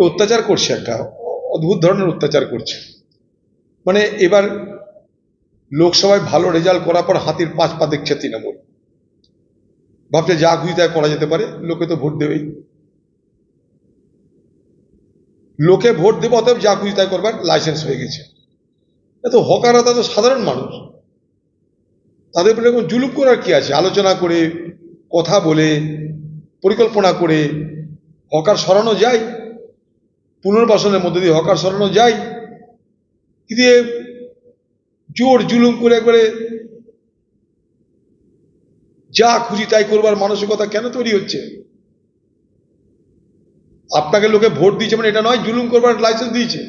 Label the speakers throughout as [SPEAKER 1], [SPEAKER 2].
[SPEAKER 1] অত্যাচার করছে একটা অদ্ভুত ধরনের অত্যাচার করছে। মানে এবার লোকসভায় ভালো রেজাল্ট করার পর হাতির পাঁচ পা দেখছে তৃণমূল। ভাবছে যা খুশি তাই করা যেতে পারে, লোকে তো ভোট দেবেই। লোকে ভোট দেবে, অতএব যা খুশি তাই করবার লাইসেন্স হয়ে গেছে। এত হকাররা তো সাধারণ মানুষ। তাদের উপরে এরকম জুলুম করার কি আছে? আলোচনা করে, কথা বলে, পরিকল্পনা করে, হকার সরানো যায়। পুনর্বাসনের মধ্যে দিয়ে হকার সরানো যায় কিন্তু জোর জুলুম করে একবারে যা খুশি তাই করবার মানসিকতা কেন তৈরি হচ্ছে? আপনাকে লোকে ভোট দিয়েছে মানে এটা নয়, জুলুম করবার লাইসেন্স দিয়েছে।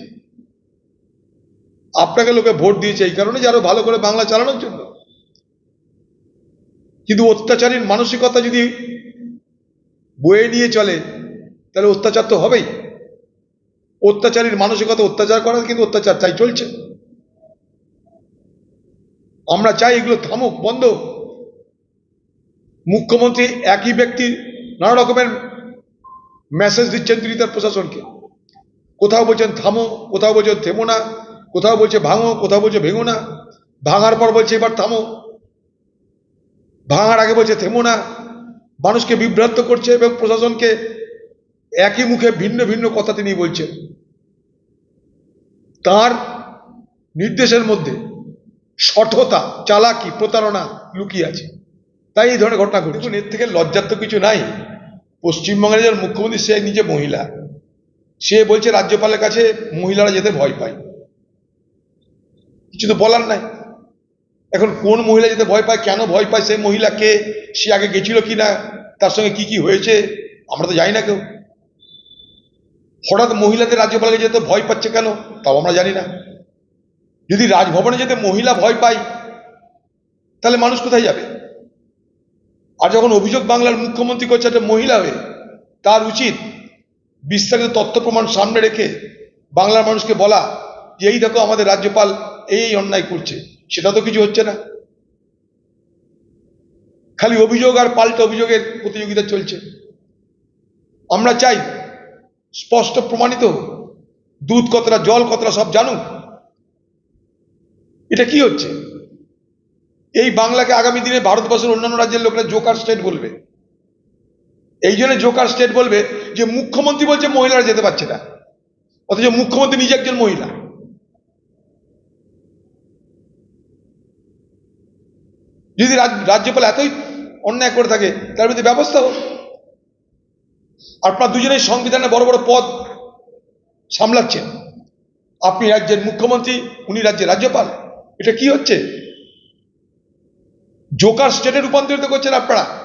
[SPEAKER 1] আপনাকে লোকে ভোট দিয়েছে এই কারণে যে আরও ভালো করে বাংলা চালানোর জন্য। কিন্তু অত্যাচারীর মানসিকতা যদি বয়ে নিয়ে চলে, তাহলে অত্যাচার তো হবেই। অত্যাচারীর মানসিকতা অত্যাচার করা কিন্তু অত্যাচার, তাই চলছে। আমরা চাই এগুলো থামুক, বন্ধ মুখ্যমন্ত্রী একই ব্যক্তি নানা রকমের মেসেজ দিচ্ছেন তিনি তার প্রশাসনকে। কোথাও বলছেন থামো, কোথাও বলছেন থেমো না, কোথাও বলছে ভাঙো, কোথাও বলছে ভেঙো না। ভাঙার পর বলছে এবার থামো। ভাঙার আগে বলছে থেমো না। মানুষকে বিভ্রান্ত করছে এবং প্রশাসনকে একই মুখে ভিন্ন ভিন্ন কথা তিনি বলছেন। তার নির্দেশের মধ্যে সঠতা, চালাকি, প্রতারণা লুকিয়ে আছে। তাই এই ধরনের ঘটনা ঘটে এর থেকে লজ্জার তো কিছু নাই। পশ্চিমবঙ্গের যার মুখ্যমন্ত্রী, সে নিজে মহিলা। সে বলছে, রাজ্যপালের কাছে মহিলারা যেতে ভয় পায়। কিছু তো বলার নাই। এখন কোন মহিলা যেতে ভয় পায়, কেন ভয় পায়, সেই মহিলা কে, সে আগে গেছিল কি না তার সঙ্গে কি কি হয়েছে, আমরা তো জানি না কেউ। হঠাৎ মহিলাদের রাজ্যপালকে যেতে ভয় পাচ্ছে কেন? তাও আমরা জানি না। যদি রাজভবনে যেতে মহিলা ভয় পায়, তাহলে মানুষ কোথায় যাবে? আর যখন অভিযোগ বাংলার মুখ্যমন্ত্রী করছে একটা মহিলা হয়ে, তার উচিত বিস্তারিত তথ্য প্রমাণ সামনে রেখে বাংলার মানুষকে বলা যে, এই দেখো আমাদের রাজ্যপাল এই অন্যায় করছে। সেটা তো কিছু হচ্ছে না। খালি অভিযোগ আর পাল্টা অভিযোগের প্রতিযোগিতা চলছে। আমরা চাই স্পষ্ট প্রমাণিত। দুধ কতটা, জল কতটা, সব জানুক। এটা কি হচ্ছে? এই বাংলাকে আগামী দিনে ভারতবর্ষের অন্যান্য রাজ্যের লোকেরা জোকার স্টেট বলবে। এই জন্য জোকার স্টেট বলবে যে, মুখ্যমন্ত্রী বলছে মহিলারা যেতে পারছে না। অথচ মুখ্যমন্ত্রী নিজে একজন মহিলা। যদি রাজ- রাজ্যপাল এতই অন্যায় করে থাকে, তার বিরুদ্ধে ব্যবস্থা হোক। আপনার দুজনেই সংবিধানে বড় বড় পদ সামলাচ্ছেন। আপনি রাজ্যের মুখ্যমন্ত্রী, উনি রাজ্যের রাজ্যপাল। এটা কি হচ্ছে? জোকার স্টেটে রূপান্তরিত করছেন আপনারা?